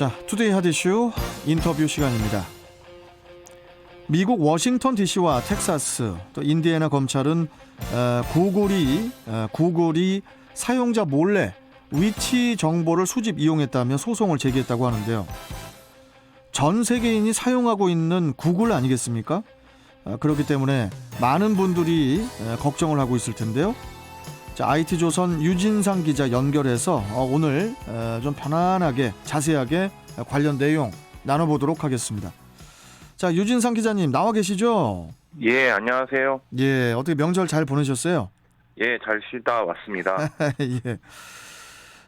자, 투데이 하디슈 인터뷰 시간입니다. 미국 워싱턴 DC와 텍사스 또 인디애나 검찰은 어, 구글이 어, 구글이 사용자 몰래 위치 정보를 수집 이용했다며 소송을 제기했다고 하는데요. 전 세계인이 사용하고 있는 구글 아니겠습니까? 어, 그렇기 때문에 많은 분들이 에, 걱정을 하고 있을 텐데요. 자, IT 조선 유진상 기자 연결해서 어, 오늘 에, 좀 편안하게 자세하게 관련 내용 나눠보도록 하겠습니다. 자, 유진상 기자님 나와 계시죠? 예, 안녕하세요. 예, 어떻게 명절 잘 보내셨어요? 예, 잘 쉬다 왔습니다. 예.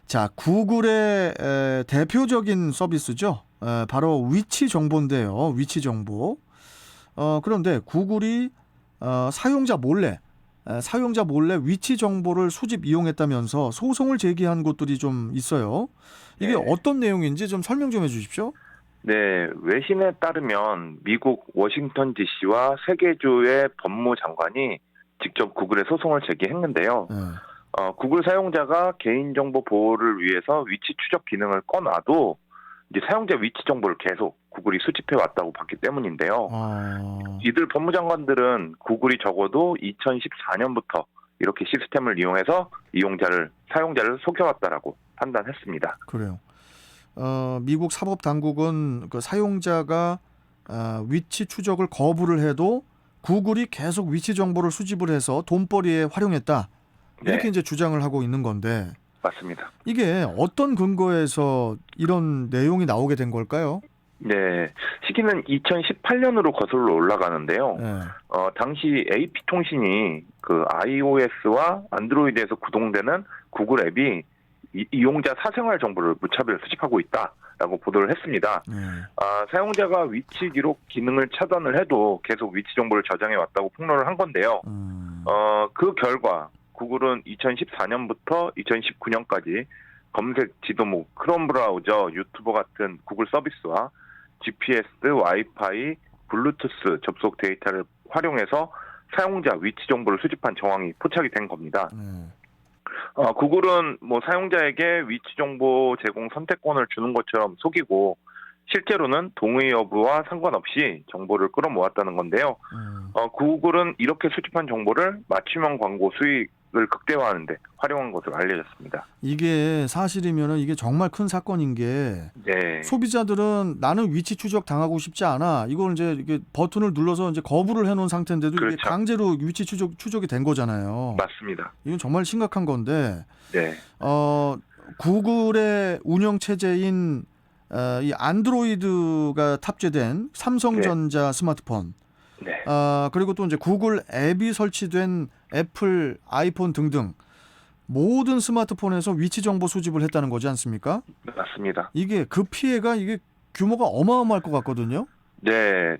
자, 구글의 에, 대표적인 서비스죠. 에, 바로 위치 정보인데요. 위치 정보. 어, 그런데 구글이 어, 사용자 몰래 에, 사용자 몰래 위치 정보를 수집 이용했다면서 소송을 제기한 곳들이 좀 있어요. 이게 네. 어떤 내용인지 좀 설명 좀 해주십시오. 네, 외신에 따르면 미국 워싱턴 DC와 세계주의 법무장관이 직접 구글에 소송을 제기했는데요. 예. 어, 구글 사용자가 개인정보 보호를 위해서 위치 추적 기능을 꺼놔도 이제 사용자 위치 정보를 계속 구글이 수집해 왔다고 봤기 때문인데요. 어, 이들 법무장관들은 구글이 적어도 2014년부터 이렇게 시스템을 이용해서 이용자를 사용자를 속여왔다라고 판단했습니다. 그래요. 어, 미국 사법 당국은 그 사용자가 아, 위치 추적을 거부를 해도 구글이 계속 위치 정보를 수집을 해서 돈벌이에 활용했다. 이렇게 네. 이제 주장을 하고 있는 건데 맞습니다. 이게 어떤 근거에서 이런 내용이 나오게 된 걸까요? 네, 시기는 2018년으로 거슬러 올라가는데요. 예. 어, 당시 AP 통신이 그 iOS와 안드로이드에서 구동되는 구글 앱이 이, 이용자 사생활 정보를 무차별 수집하고 있다라고 보도를 했습니다. 예. 아, 사용자가 위치 기록 기능을 차단을 해도 계속 위치 정보를 저장해 왔다고 폭로를 한 건데요. 음, 어, 그 결과 구글은 2014년부터 2019년까지 검색 지도목, 크롬 브라우저, 유튜버 같은 구글 서비스와 GPS, 와이파이, 블루투스 접속 데이터를 활용해서 사용자 위치 정보를 수집한 정황이 포착이 된 겁니다. 예. 어, 구글은 뭐 사용자에게 위치 정보 제공 선택권을 주는 것처럼 속이고 실제로는 동의 여부와 상관없이 정보를 끌어모았다는 건데요. 음, 어, 구글은 이렇게 수집한 정보를 맞춤형 광고 수익 을 극대화하는데 활용한 것으로 알려졌습니다. 이게 사실이면은 이게 정말 큰 사건인 게 네, 소비자들은 나는 위치 추적 당하고 싶지 않아. 이걸 이제 이게 버튼을 눌러서 이제 거부를 해놓은 상태인데도 이게 그렇죠. 강제로 위치 추적 추적이 된 거잖아요. 맞습니다. 이건 정말 심각한 건데 네, 어 구글의 운영 체제인 어, 이 안드로이드가 탑재된 삼성전자 스마트폰, 네, 어, 그리고 또 이제 구글 앱이 설치된 애플 아이폰 등등 모든 스마트폰에서 위치 정보 수집을 했다는 거지 않습니까? 맞습니다. 이게 그 피해가 이게 규모가 어마어마할 것 같거든요. 네,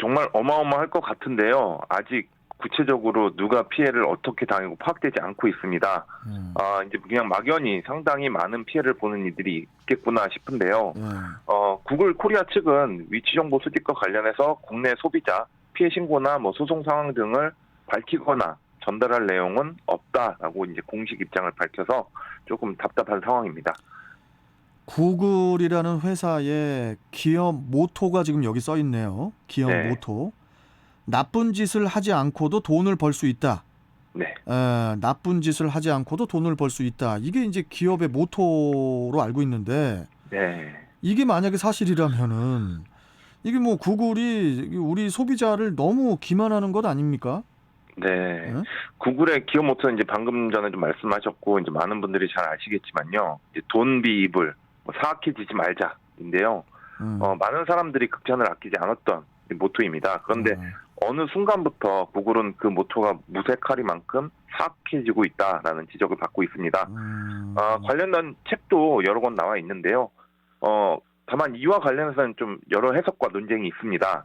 정말 어마어마할 것 같은데요. 아직 구체적으로 누가 피해를 어떻게 당하고 파악되지 않고 있습니다. 음, 아, 이제 그냥 막연히 상당히 많은 피해를 보는 이들이 있겠구나 싶은데요. 예. 어, 구글 코리아 측은 위치 정보 수집과 관련해서 국내 소비자 피해 신고나 뭐 소송 상황 등을 밝히거나 전달할 내용은 없다라고 이제 공식 입장을 밝혀서 조금 답답한 상황입니다. 구글이라는 회사의 기업 모토가 지금 여기 써 있네요. 기업 네. 모토. 나쁜 짓을 하지 않고도 돈을 벌 수 있다. 네, 에, 나쁜 짓을 하지 않고도 돈을 벌 수 있다. 이게 이제 기업의 모토로 알고 있는데 네, 이게 만약에 사실이라면은 이게 뭐 구글이 우리 소비자를 너무 기만하는 것 아닙니까? 네. 응? 구글의 기업 모토는 이제 방금 전에 좀 말씀하셨고 이제 많은 분들이 잘 아시겠지만요. 돈 비입을 뭐 사악해지지 말자인데요. 음. 어, 많은 사람들이 극찬을 아끼지 않았던 이 모토입니다. 그런데 음. 어느 순간부터 구글은 그 모토가 무색하리만큼 사악해지고 있다라는 지적을 받고 있습니다. 음. 아, 관련된 책도 여러 권 나와 있는데요. 어, 다만 이와 관련해서는 좀 여러 해석과 논쟁이 있습니다.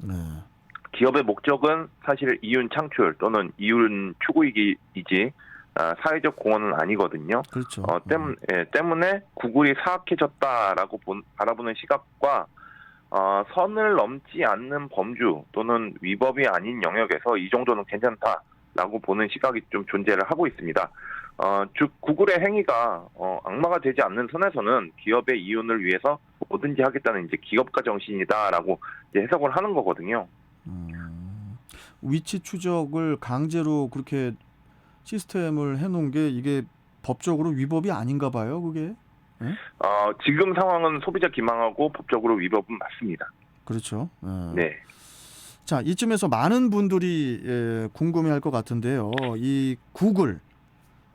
네. 기업의 목적은 사실 이윤 창출 또는 이윤 추구이기이지 아, 사회적 공헌은 아니거든요. 그렇죠. 어, 땜, 예, 때문에 구글이 사악해졌다라고 본, 바라보는 시각과 어, 선을 넘지 않는 범주 또는 위법이 아닌 영역에서 이 정도는 괜찮다라고 보는 시각이 좀 존재를 하고 있습니다. 어, 즉 구글의 행위가 어, 악마가 되지 않는 선에서는 기업의 이윤을 위해서 뭐든지 하겠다는 이제 기업가 정신이다라고 이제 해석을 하는 거거든요. 음, 위치 추적을 강제로 그렇게 시스템을 해놓은 게 이게 법적으로 위법이 아닌가 봐요, 그게. 어, 지금 상황은 소비자 기망하고 법적으로 위법은 맞습니다. 그렇죠. 예. 네. 자, 이쯤에서 많은 분들이 예, 궁금해할 것 같은데요. 이 구글,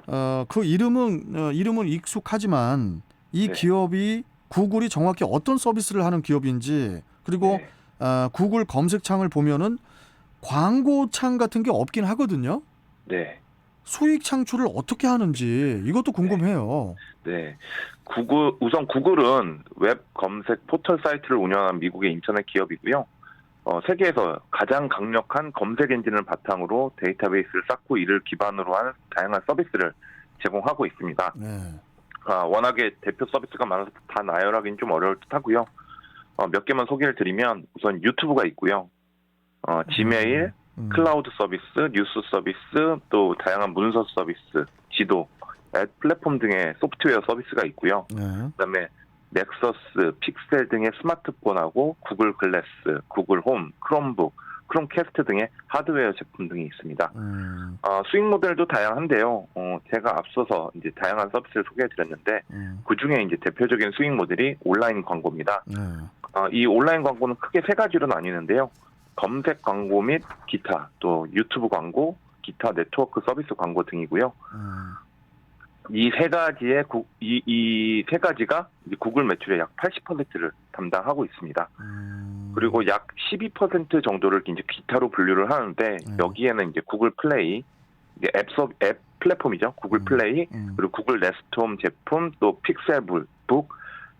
어, 그 이름은 어, 이름은 익숙하지만 이 네. 기업이 구글이 정확히 어떤 서비스를 하는 기업인지 그리고 네. 어, 구글 검색창을 보면은 광고창 같은 게 없긴 하거든요. 네. 수익 창출을 어떻게 하는지 이것도 궁금해요. 네. 구글, 우선 구글은 웹 검색 포털 사이트를 운영하는 미국의 인터넷 기업이고요. 어, 세계에서 가장 강력한 검색 엔진을 바탕으로 데이터베이스를 쌓고 이를 기반으로 한 다양한 서비스를 제공하고 있습니다. 네. 아, 워낙에 대표 서비스가 많아서 다 나열하기는 좀 어려울 듯 하고요. 어, 몇 개만 소개를 드리면 우선 유튜브가 있고요. 어, 지메일, 음. 클라우드 서비스, 뉴스 서비스, 또 다양한 문서 서비스, 지도, 앱 플랫폼 등의 소프트웨어 서비스가 있고요. 네. 그다음에 넥서스, 픽셀 등의 스마트폰하고 구글 글래스, 구글 홈, 크롬북, 크롬캐스트 등의 하드웨어 제품 등이 있습니다. 음, 어, 수익 모델도 다양한데요. 어, 제가 앞서서 이제 다양한 서비스를 소개해드렸는데 음, 그 중에 이제 대표적인 수익 모델이 온라인 광고입니다. 네. 어, 이 온라인 광고는 크게 세 가지로 나뉘는데요. 검색 광고 및 기타, 또 유튜브 광고, 기타 네트워크 서비스 광고 등이고요. 음, 이세 가지의 이 세 가지가 구글 매출의 약 80%를 담당하고 있습니다. 음. 그리고 약 12% 정도를 이제 기타로 분류를 하는데 음. 여기에는 이제 구글 플레이, 이제 앱, 서, 앱 플랫폼이죠. 구글 음. 플레이, 음, 그리고 구글 네스트홈 제품, 또 픽셀북,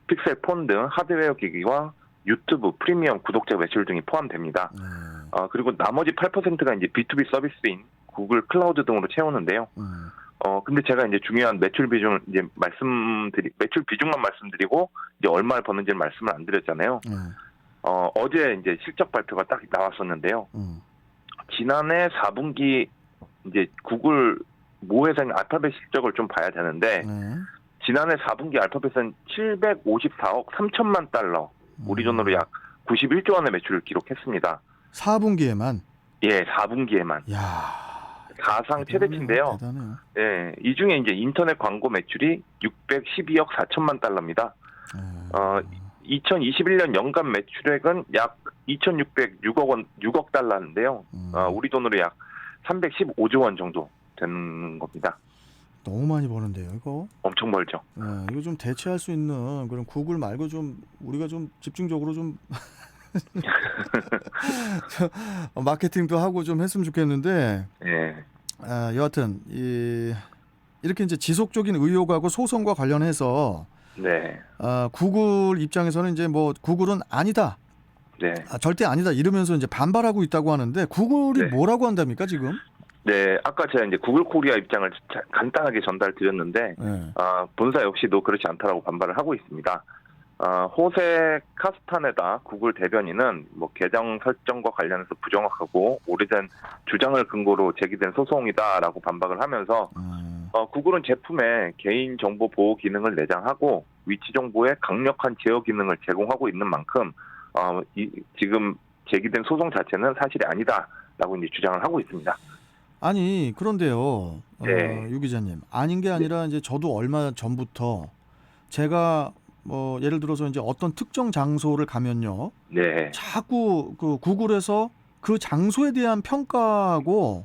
픽셀 폰 등 하드웨어 기기와 유튜브 프리미엄 구독자 매출 등이 포함됩니다. 네. 어, 그리고 나머지 8%가 이제 B2B 서비스인 구글 클라우드 등으로 채우는데요. 음, 어, 근데 제가 이제 중요한 매출 비중을 이제 말씀드리, 매출 비중만 말씀드리고 이제 얼마를 버는지는 말씀을 안 드렸잖아요. 네. 어, 어제 이제 실적 발표가 딱 나왔었는데요. 음, 지난해 4분기 이제 구글 모 회사인 알파벳 실적을 좀 봐야 되는데 네. 지난해 4분기 알파벳은 754억 3천만 달러, 우리 음. 돈으로 약 91조 원의 매출을 기록했습니다. 4분기에만. 예, 4분기에만 야. 사상 최대치인데요. 대단해요. 예, 이 중에 이제 인터넷 광고 매출이 612억 4천만 달러입니다. 네. 어, 2021년 연간 매출액은 약 2,606억 원, 6억 달러인데요. 음, 어, 우리 돈으로 약 315조 원 정도 되는 겁니다. 너무 많이 버는데요, 이거. 엄청 벌죠. 네, 이거 좀 대체할 수 있는 그런 구글 말고 좀 우리가 좀 집중적으로 좀 어, 마케팅도 하고 좀 했으면 좋겠는데 예. 아, 여하튼 이 이렇게 이제 지속적인 의혹하고 소송과 관련해서 네. 아, 구글 입장에서는 이제 뭐 구글은 아니다, 네. 아, 절대 아니다 이러면서 이제 반발하고 있다고 하는데 구글이 네. 뭐라고 한답니까 지금? 네. 아까 제가 이제 구글 코리아 입장을 자- 간단하게 전달 드렸는데, 네. 아, 본사 역시도 그렇지 않다라고 반발을 하고 있습니다. 아, 호세 카스타네다 구글 대변인은 뭐 계정 설정과 관련해서 부정확하고 오래된 주장을 근거로 제기된 소송이다라고 반박을 하면서 음, 어, 구글은 제품에 개인 정보 보호 기능을 내장하고 위치 정보의 강력한 제어 기능을 제공하고 있는 만큼 어, 이- 지금 제기된 소송 자체는 사실이 아니다라고 이제 주장을 하고 있습니다. 아니 그런데요, 어, 네. 유 기자님 아닌 게 아니라 이제 저도 얼마 전부터 제가 뭐 예를 들어서 이제 어떤 특정 장소를 가면요, 네, 자꾸 그 구글에서 그 장소에 대한 평가하고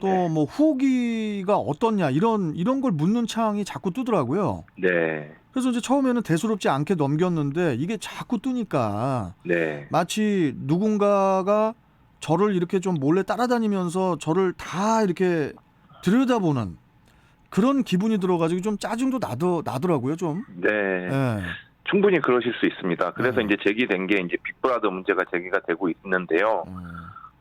또 네. 뭐 후기가 어떻냐 이런 이런 걸 묻는 창이 자꾸 뜨더라고요. 네, 그래서 이제 처음에는 대수롭지 않게 넘겼는데 이게 자꾸 뜨니까 네, 마치 누군가가 저를 이렇게 좀 몰래 따라다니면서 저를 다 이렇게 들여다보는 그런 기분이 들어가지고 좀 짜증도 나더 나더라고요 좀. 네. 예. 충분히 그러실 수 있습니다. 그래서 네. 이제 제기된 게 이제 빅브라더 문제가 제기가 되고 있는데요. 음,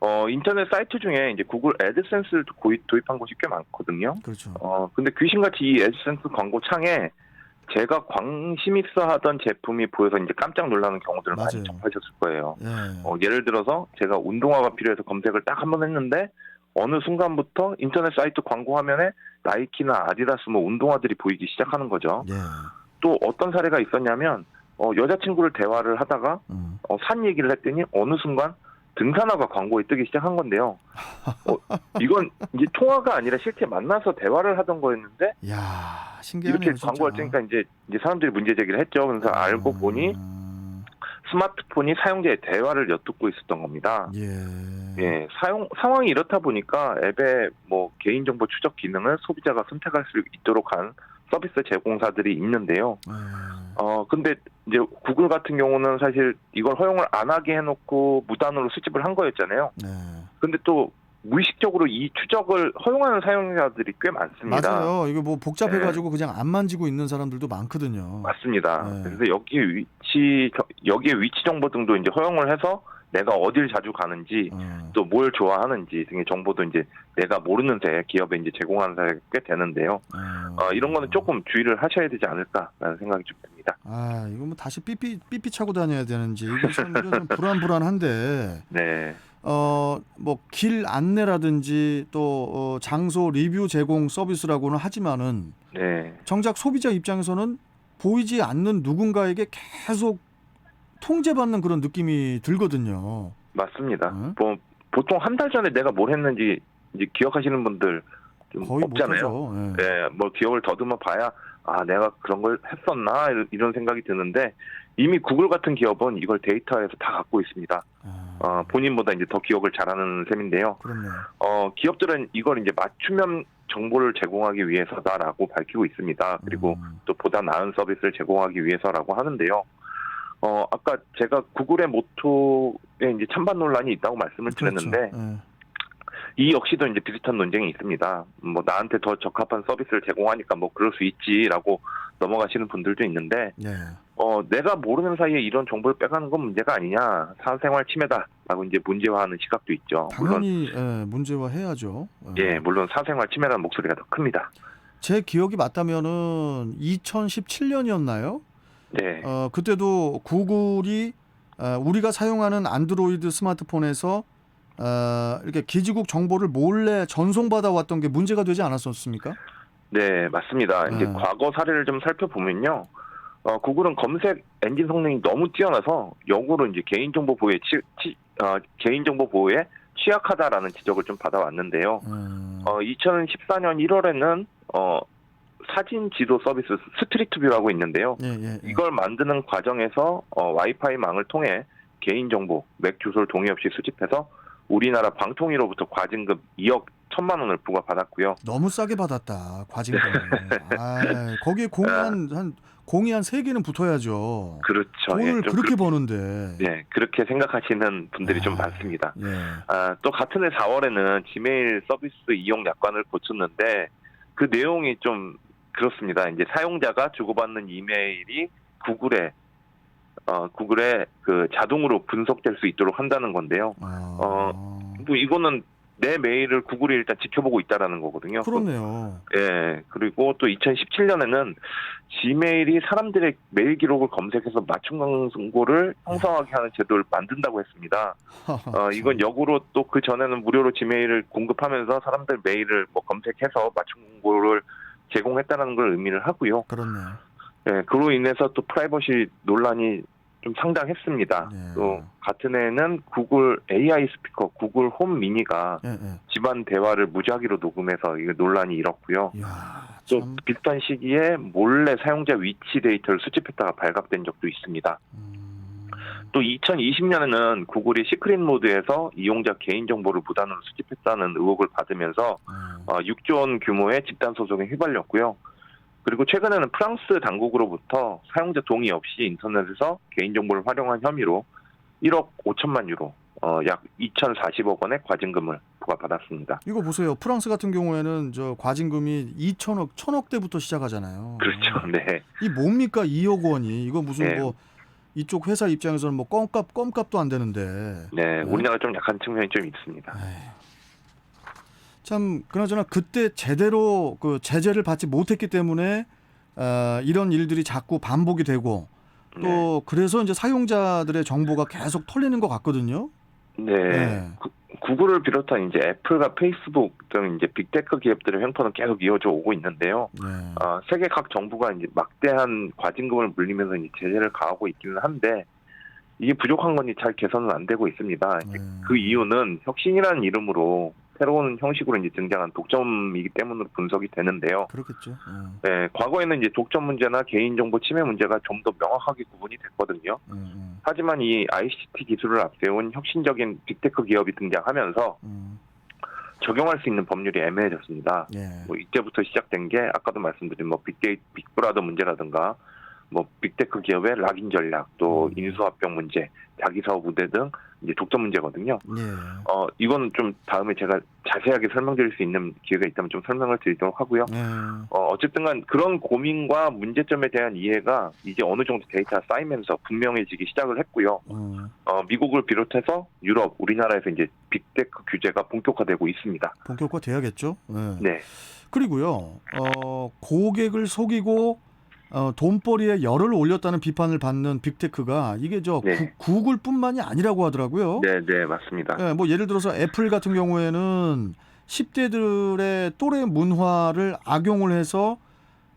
어, 인터넷 사이트 중에 이제 구글 애드센스를 도입, 도입한 곳이 꽤 많거든요. 그렇죠. 어, 근데 귀신같이 이 애드센스 광고 창에 제가 관심 있어 하던 제품이 보여서 이제 깜짝 놀라는 경우들을 맞아요. 많이 접하셨을 거예요. 예. 어, 예를 들어서 제가 운동화가 필요해서 검색을 딱 한 번 했는데 어느 순간부터 인터넷 사이트 광고 화면에 나이키나 아디다스 뭐 운동화들이 보이기 시작하는 거죠. 예. 또 어떤 사례가 있었냐면 어, 어, 여자친구를 대화를 하다가 음. 어, 산 얘기를 했더니 어느 순간 등산화가 광고에 뜨기 시작한 건데요. 어, 이건 이제 통화가 아니라 실제 만나서 대화를 하던 거였는데 야. 이렇게 진짜. 광고가 뜨니까 이제 이제 사람들이 문제 제기를 했죠. 그래서 알고 보니 음, 스마트폰이 사용자의 대화를 엿듣고 있었던 겁니다. 예. 예, 사용 상황이 이렇다 보니까 앱의 뭐 개인정보 추적 기능을 소비자가 선택할 수 있도록 한 서비스 제공사들이 있는데요. 예. 어 근데 이제 구글 같은 경우는 사실 이걸 허용을 안 하게 해놓고 무단으로 수집을 한 거였잖아요. 네. 근데 또 무의식적으로 이 추적을 허용하는 사용자들이 꽤 많습니다. 맞아요. 이거 뭐 복잡해가지고 그냥 안 만지고 있는 사람들도 많거든요. 맞습니다. 네. 그래서 여기 위치 여기에 위치 정보 등도 이제 허용을 해서 내가 어딜 자주 가는지 어. 또뭘 좋아하는지 등의 정보도 이제 내가 모르는 새 기업에 이제 제공하는 사례가 꽤 되는데요. 어. 어, 이런 거는 조금 주의를 하셔야 되지 않을까라는 생각이 좀 듭니다. 아 이거 뭐 다시 삐삐 삐삐 차고 다녀야 되는지 이거 참 불안불안한데 네, 어뭐 길 안내라든지 또 어, 장소 리뷰 제공 서비스라고는 하지만은 네, 정작 소비자 입장에서는 보이지 않는 누군가에게 계속 통제받는 그런 느낌이 들거든요. 맞습니다. 응? 뭐 보통 한 달 전에 내가 뭘 했는지 이제 기억하시는 분들 좀 거의 없잖아요. 못하죠. 예. 네, 뭐 기억을 더듬어 봐야 아 내가 그런 걸 했었나 이런- 이런 생각이 드는데 이미 구글 같은 기업은 이걸 데이터에서 다 갖고 있습니다. 아, 어, 본인보다 이제 더 기억을 잘하는 셈인데요. 그렇네요. 어, 기업들은 이걸 이제 맞춤형 정보를 제공하기 위해서다라고 밝히고 있습니다. 그리고 음, 또 보다 나은 서비스를 제공하기 위해서라고 하는데요. 어, 아까 제가 구글의 모토에 이제 찬반 논란이 있다고 말씀을 그렇죠. 드렸는데 예. 이 역시도 이제 비슷한 논쟁이 있습니다. 뭐 나한테 더 적합한 서비스를 제공하니까 뭐 그럴 수 있지라고 넘어가시는 분들도 있는데 네. 어, 내가 모르는 사이에 이런 정보를 빼가는 건 문제가 아니냐, 사생활 침해다라고 이제 문제화하는 시각도 있죠. 물론 당연히 예, 문제화해야죠. 예. 예, 물론 사생활 침해라는 목소리가 더 큽니다. 제 기억이 맞다면은 2017년이었나요? 네, 어, 그때도 구글이 어, 우리가 사용하는 안드로이드 스마트폰에서 어, 이렇게 기지국 정보를 몰래 전송받아 왔던 게 문제가 되지 않았었습니까? 네, 맞습니다. 이제 음. 과거 사례를 좀 살펴보면요. 어, 구글은 검색 엔진 성능이 너무 뛰어나서 역으로 이제 개인정보 보호에 치, 치- 어, 개인정보 보호에 취약하다라는 지적을 좀 받아왔는데요. 음, 어, 2014년 1월에는 어, 사진 지도 서비스 스트리트뷰라고 있는데요. 예, 예, 예. 이걸 만드는 과정에서 어, 와이파이 망을 통해 개인 정보, 맥 주소를 동의 없이 수집해서 우리나라 방통위로부터 과징금 2억 1천만 원을 부과받았고요. 너무 싸게 받았다 과징금을. 아, 거기에 공이 한, 한 공이 한 세 개는 붙어야죠. 그렇죠. 돈을 예, 좀 그렇게 그렇게, 버는데. 예, 그렇게 생각하시는 분들이 좀 아, 많습니다. 예. 아, 또 같은 해 4월에는 지메일 서비스 이용 약관을 고쳤는데 그 내용이 좀 그렇습니다. 이제 사용자가 주고받는 이메일이 구글에 어, 구글에 그 자동으로 분석될 수 있도록 한다는 건데요. 어, 뭐 이거는 내 메일을 구글이 일단 지켜보고 있다라는 거거든요. 그렇네요. 예. 그리고 또 2017년에는 지메일이 사람들의 메일 기록을 검색해서 맞춤 광고를 형성하게 하는 제도를 만든다고 했습니다. 어, 이건 역으로 또 그 전에는 무료로 지메일을 공급하면서 사람들 메일을 뭐 검색해서 맞춤 광고를 제공했다는 걸 의미를 하고요. 그렇네요. 예, 그로 인해서 또 프라이버시 논란이 좀 상당했습니다. 네. 또 같은 해에는 구글 AI 스피커, 구글 홈 미니가 예, 예. 집안 대화를 무작위로 녹음해서 이거 논란이 일었고요. 이야, 또 참, 비슷한 시기에 몰래 사용자 위치 데이터를 수집했다가 발각된 적도 있습니다. 음, 또 2020년에는 구글이 시크릿 모드에서 이용자 개인정보를 무단으로 수집했다는 의혹을 받으면서 음, 어, 6조 원 규모의 집단 소송에 휘발렸고요. 그리고 최근에는 프랑스 당국으로부터 사용자 동의 없이 인터넷에서 개인정보를 활용한 혐의로 1억 5천만 유로, 어, 약 2,040억 원의 과징금을 부과받았습니다. 이거 보세요. 프랑스 같은 경우에는 저 과징금이 2천억, 천억 대부터 시작하잖아요. 그렇죠. 네. 이 뭡니까 2억 원이? 이거 무슨 네. 뭐 이쪽 회사 입장에서는 뭐 껌값 껌값도 안 되는데. 네. 우리나라 좀 약한 측면이 좀 있습니다. 에이. 참 그나저나 그때 제대로 그 제재를 받지 못했기 때문에 어, 이런 일들이 자꾸 반복이 되고 또 네. 그래서 이제 사용자들의 정보가 계속 털리는 것 같거든요. 네. 네. 구- 구글을 비롯한 이제 애플과 페이스북 등 이제 빅테크 기업들의 횡포는 계속 이어져 오고 있는데요. 네. 어, 세계 각 정부가 이제 막대한 과징금을 물리면서 이제 제재를 가하고 있기는 한데 이게 부족한 건지 잘 개선은 안 되고 있습니다. 네. 그 이유는 혁신이라는 이름으로 새로운 형식으로 이제 등장한 독점이기 때문으로 분석이 되는데요. 그렇겠죠. 음, 네, 과거에는 이제 독점 문제나 개인정보 침해 문제가 좀 더 명확하게 구분이 됐거든요. 음, 음, 하지만 이 ICT 기술을 앞세운 혁신적인 빅테크 기업이 등장하면서 음, 적용할 수 있는 법률이 애매해졌습니다. 예. 뭐 이때부터 시작된 게 아까도 말씀드린 뭐 빅데이 빅브라더 문제라든가 뭐 빅테크 기업의 락인 전략 또 음. 인수합병 문제 자기 사업 우대 등 이제 독점 문제거든요. 예. 어 이건 좀 다음에 제가 자세하게 설명드릴 수 있는 기회가 있다면 좀 설명을 드리도록 하고요. 예. 어 어쨌든간 그런 고민과 문제점에 대한 이해가 이제 어느 정도 데이터가 쌓이면서 분명해지기 시작을 했고요. 음, 어 미국을 비롯해서 유럽, 우리나라에서 이제 빅테크 규제가 본격화되고 있습니다. 본격화 돼야겠죠. 예. 네. 그리고요, 어, 고객을 속이고 어, 돈벌이에 열을 올렸다는 비판을 받는 빅테크가 이게 저 네. 구, 글뿐만이 아니라고 하더라고요. 네, 네, 맞습니다. 예, 뭐 예를 들어서 애플 같은 경우에는 10대들의 또래 문화를 악용을 해서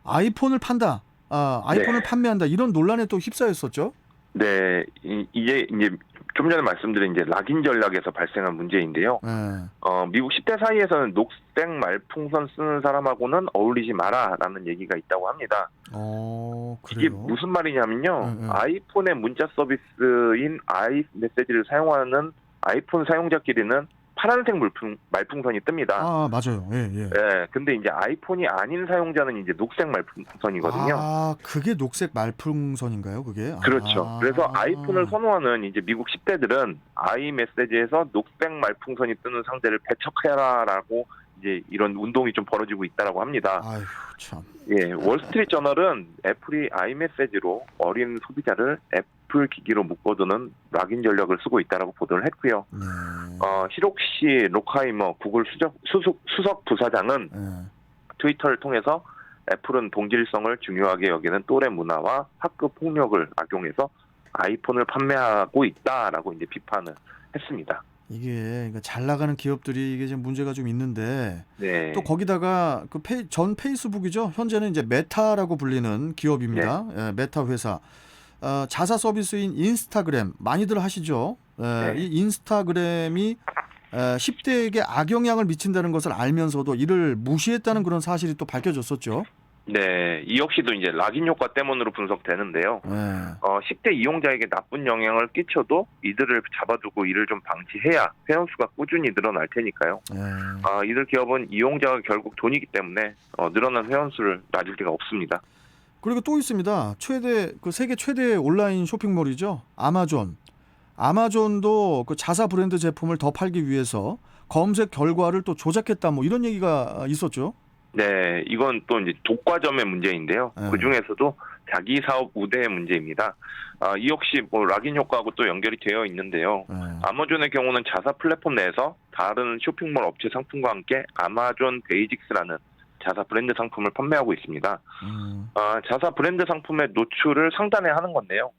아이폰을 판다. 아, 아이폰을 네. 판매한다. 이런 논란에 또 휩싸였었죠. 네, 이, 이게 이제 좀 전에 말씀드린 이제 락인 전략에서 발생한 문제인데요. 예. 어, 미국 10대 사이에서는 녹색 말풍선 쓰는 사람하고는 어울리지 마라라는 얘기가 있다고 합니다. 어, 이게. 무슨 말이냐면요. 음, 음. 아이폰의 문자 서비스인 아이 메시지를 사용하는 아이폰 사용자끼리는 파란색 물풍, 말풍선이 뜹니다. 아, 맞아요. 예, 예. 예, 근데 이제 아이폰이 아닌 사용자는 이제 녹색 말풍선이거든요. 아, 그게 녹색 말풍선인가요, 그게? 그렇죠. 아. 그래서 아이폰을 선호하는 이제 미국 10대들은 아이 메시지에서 녹색 말풍선이 뜨는 상대를 배척해라라고 이제 이런 운동이 좀 벌어지고 있다라고 합니다. 아휴, 참. 예, 월스트리트 저널은 애플이 아이 메시지로 어린 소비자를 애플 기기로 묶어두는 락인 전략을 쓰고 있다라고 보도를 했고요. 네. 어, 히록시 로카이머 구글 수석, 수석, 수석 부사장은 예. 트위터를 통해서 애플은 동질성을 중요하게 여기는 또래 문화와 학급 폭력을 악용해서 아이폰을 판매하고 있다라고 이제 비판을 했습니다. 이게 그러니까 잘 나가는 기업들이 이게 지금 문제가 좀 있는데 네. 또 거기다가 그 페이, 전 페이스북이죠. 현재는 이제 메타라고 불리는 기업입니다. 네. 예, 메타 회사. 어, 자사 서비스인 인스타그램 많이들 하시죠. 예, 네. 이 인스타그램이 에, 10대에게 악영향을 미친다는 것을 알면서도 이를 무시했다는 그런 사실이 또 밝혀졌었죠. 네, 이 역시도 이제 락인 효과 때문으로 분석되는데요. 예. 어, 10대 이용자에게 나쁜 영향을 끼쳐도 이들을 잡아두고 이를 좀 방치해야 회원수가 꾸준히 늘어날 테니까요. 예. 아, 이들 기업은 이용자가 결국 돈이기 때문에 어, 늘어난 회원수를 낮을 리가 없습니다. 그리고 또 있습니다. 최대 그 세계 최대 온라인 쇼핑몰이죠. 아마존. 아마존도 그 자사 브랜드 제품을 더 팔기 위해서 검색 결과를 또 조작했다 뭐 이런 얘기가 있었죠. 네, 이건 또 이제 독과점의 문제인데요. 네. 그 중에서도 자기 사업 우대의 문제입니다. 아, 이 역시 뭐 락인 효과하고 또 연결이 되어 있는데요. 예. 아마존의 경우는 자사 플랫폼 내에서 다른 쇼핑몰 업체 상품과 함께 아마존 베이직스라는 자사 브랜드 상품을 판매하고 있습니다. 음, 아, 자사 브랜드 상품의 노출을 상단에 하는 건데요.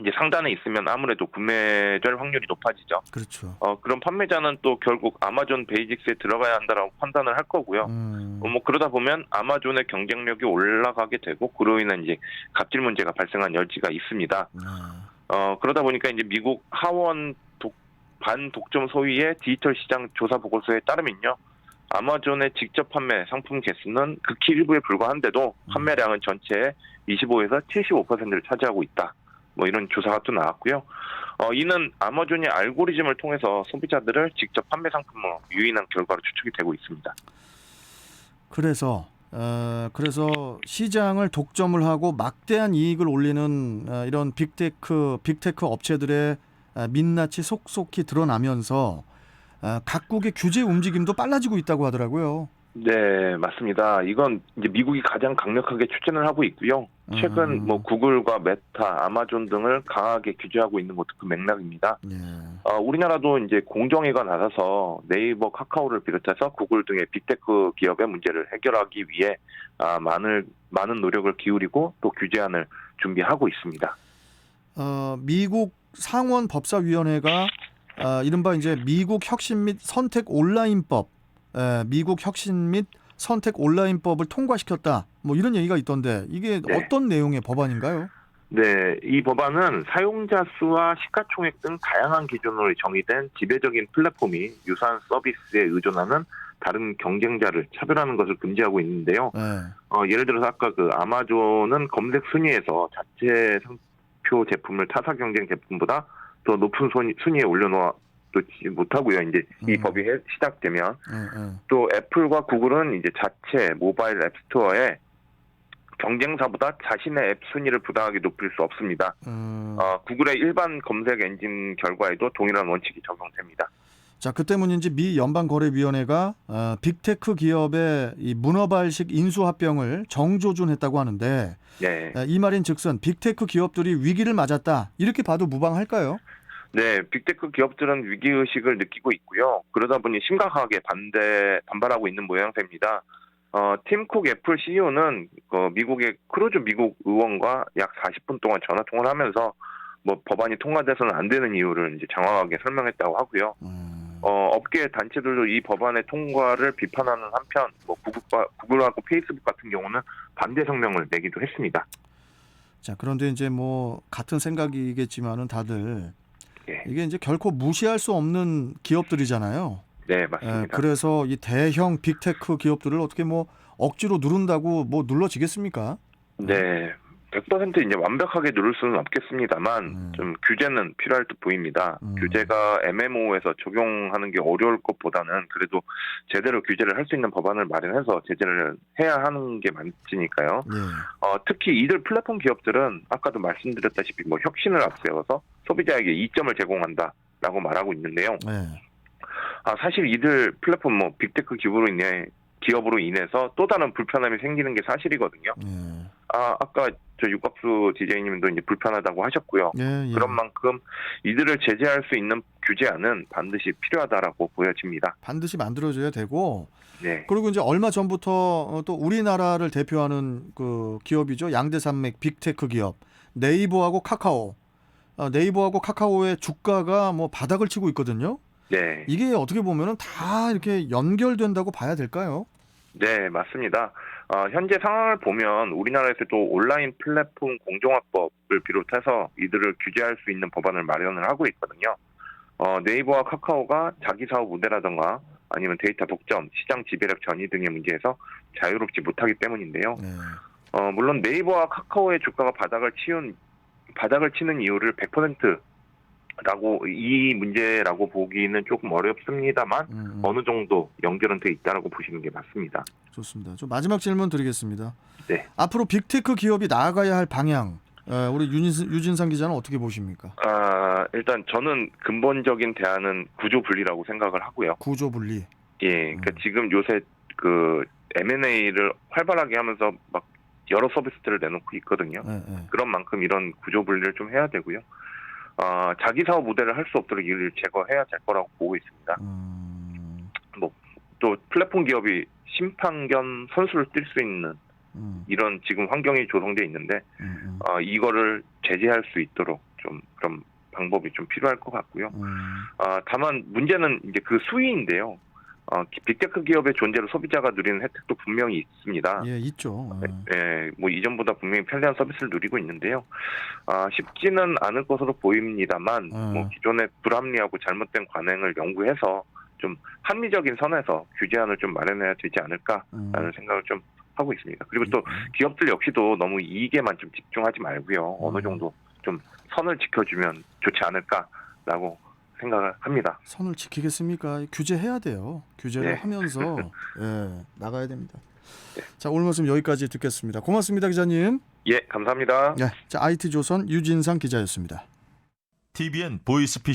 이제 상단에 있으면 아무래도 구매될 확률이 높아지죠. 그렇죠. 어, 그럼 판매자는 또 결국 아마존 베이직스에 들어가야 한다라고 판단을 할 거고요. 음, 어, 뭐 그러다 보면 아마존의 경쟁력이 올라가게 되고 그로 인한 이제 갑질 문제가 발생한 여지가 있습니다. 네. 어, 그러다 보니까 이제 미국 하원 독, 반독점 소위의 디지털 시장 조사 보고서에 따르면요. 아마존의 직접 판매 상품 개수는 극히 일부에 불과한데도 판매량은 전체의 25에서 75%를 차지하고 있다. 뭐 이런 조사가 또 나왔고요. 어, 이는 아마존이 알고리즘을 통해서 소비자들을 직접 판매 상품으로 유인한 결과로 추측이 되고 있습니다. 그래서 어, 그래서 시장을 독점을 하고 막대한 이익을 올리는 어, 이런 빅테크 빅테크 업체들의 어, 민낯이 속속히 드러나면서 어, 각국의 규제 움직임도 빨라지고 있다고 하더라고요. 네, 맞습니다. 이건 이제 미국이 가장 강력하게 추진을 하고 있고요. 최근 음. 뭐 구글과 메타, 아마존 등을 강하게 규제하고 있는 것도 그 맥락입니다. 예. 어, 우리나라도 이제 공정위가 나서서 네이버, 카카오를 비롯해서 구글 등의 빅테크 기업의 문제를 해결하기 위해 아, 많은 많은 노력을 기울이고 또 규제안을 준비하고 있습니다. 어, 미국 상원 법사위원회가 아, 이른바 이제 미국 혁신 및 선택 온라인법, 에, 미국 혁신 및 선택 온라인법을 통과시켰다. 뭐 이런 얘기가 있던데 이게 네. 어떤 내용의 법안인가요? 네, 이 법안은 사용자 수와 시가총액 등 다양한 기준으로 정의된 지배적인 플랫폼이 유사한 서비스에 의존하는 다른 경쟁자를 차별하는 것을 금지하고 있는데요. 네. 어, 예를 들어서 아까 그 아마존은 검색 순위에서 자체 상표 제품을 타사 경쟁 제품보다 더 높은 순위, 순위에 올려놓 지 못하고요. 이제 이 음. 법이 해- 시작되면 네, 네. 또 애플과 구글은 이제 자체 모바일 앱 스토어에 경쟁사보다 자신의 앱 순위를 부당하게 높일 수 없습니다. 음, 어, 구글의 일반 검색 엔진 결과에도 동일한 원칙이 적용됩니다. 자, 그 때문인지 미 연방거래위원회가 어, 빅테크 기업의 이 문어발식 인수합병을 정조준했다고 하는데 네. 에, 이 말인 즉슨 빅테크 기업들이 위기를 맞았다 이렇게 봐도 무방할까요? 네, 빅테크 기업들은 위기 의식을 느끼고 있고요. 그러다 보니 심각하게 반대 반발하고 있는 모양새입니다. 어, 팀쿡 애플 CEO는 그 미국의 크루즈 미국 의원과 약 40분 동안 전화 통화를 하면서 뭐 법안이 통과돼서는 안 되는 이유를 이제 장황하게 설명했다고 하고요. 음, 어, 업계 단체들도 이 법안의 통과를 비판하는 한편 뭐 구글과 구글하고 페이스북 같은 경우는 반대 성명을 내기도 했습니다. 자, 그런데 이제 뭐 같은 생각이겠지만은 다들 예. 이게 이제 결코 무시할 수 없는 기업들이잖아요. 네, 에, 맞습니다. 그래서 이 대형 빅테크 기업들을 어떻게 뭐 억지로 누른다고 뭐 눌러지겠습니까? 네. 100% 이제 완벽하게 누를 수는 없겠습니다만 음. 좀 규제는 필요할 듯 보입니다. 음. 규제가 MMO에서 적용하는 게 어려울 것보다는 그래도 제대로 규제를 할 수 있는 법안을 마련해서 제재를 해야 하는 게 맞으니까요. 예. 어, 특히 이들 플랫폼 기업들은 아까도 말씀드렸다시피 뭐 혁신을 앞세워서 소비자에게 이점을 제공한다라고 말하고 있는데요. 예. 아, 사실 이들 플랫폼 뭐 빅테크 기업으로 인해 기업으로 인해서 또 다른 불편함이 생기는 게 사실이거든요. 예. 아, 아까 저 육각수 디제이님도 이제 불편하다고 하셨고요. 예, 예. 그런 만큼 이들을 제재할 수 있는 규제안은 반드시 필요하다라고 보여집니다. 반드시 만들어져야 되고 네, 그리고 이제 얼마 전부터 어, 또 우리나라를 대표하는 그 기업이죠 양대 산맥 빅테크 기업 네이버하고 카카오 어, 네이버하고 카카오의 주가가 뭐 바닥을 치고 있거든요. 네, 이게 어떻게 보면은 다 이렇게 연결된다고 봐야 될까요? 네, 맞습니다. 어, 현재 상황을 보면 우리나라에서도 온라인 플랫폼 공정화법을 비롯해서 이들을 규제할 수 있는 법안을 마련을 하고 있거든요. 어, 네이버와 카카오가 자기 사업 모델이라던가 아니면 데이터 독점, 시장 지배력 전이 등의 문제에서 자유롭지 못하기 때문인데요. 네. 어, 물론 네이버와 카카오의 주가가 바닥을 치운 바닥을 치는 이유를 100% 라고 이 문제라고 보기는 조금 어렵습니다만 음, 음. 어느 정도 연결은 돼 있다라고 보시는 게 맞습니다. 좋습니다. 좀 마지막 질문 드리겠습니다. 네. 앞으로 빅테크 기업이 나아가야 할 방향 어, 우리 유진, 유진 상 기자는 어떻게 보십니까? 아, 일단 저는 근본적인 대안은 구조 분리라고 생각을 하고요. 구조 분리. 예, 그러니까 음. 지금 요새 그 M&A를 활발하게 하면서 막 여러 서비스들을 내놓고 있거든요. 예, 예. 그런 만큼 이런 구조 분리를 좀 해야 되고요. 아, 자기 사업 모델을 할 수 없도록 이를 제거해야 될 거라고 보고 있습니다. 음, 또 플랫폼 기업이 심판 겸 선수를 뛸 수 있는 음, 이런 지금 환경이 조성돼 있는데 음, 음, 어, 이거를 제재할 수 있도록 좀 그런 방법이 좀 필요할 것 같고요. 음. 아, 다만 문제는 이제 그 수위인데요. 어, 빅테크 기업의 존재로 소비자가 누리는 혜택도 분명히 있습니다. 예, 있죠. 어. 예, 뭐 이전보다 분명히 편리한 서비스를 누리고 있는데요. 아, 쉽지는 않을 것으로 보입니다만, 음. 뭐 기존의 불합리하고 잘못된 관행을 연구해서 좀 합리적인 선에서 규제안을 좀 마련해야 되지 않을까라는 음. 생각을 좀 하고 있습니다. 그리고 또 기업들 역시도 너무 이익에만 좀 집중하지 말고요. 어느 음. 정도 좀 선을 지켜주면 좋지 않을까라고 생각을 합니다. 선을 지키겠습니까? 규제해야 돼요. 규제를 네. 하면서 예, 나가야 됩니다. 자, 오늘 말씀 여기까지 듣겠습니다. 고맙습니다, 기자님. 예, 감사합니다. 예, 자, IT 조선 유진상 기자였습니다. TVN 보이스피싱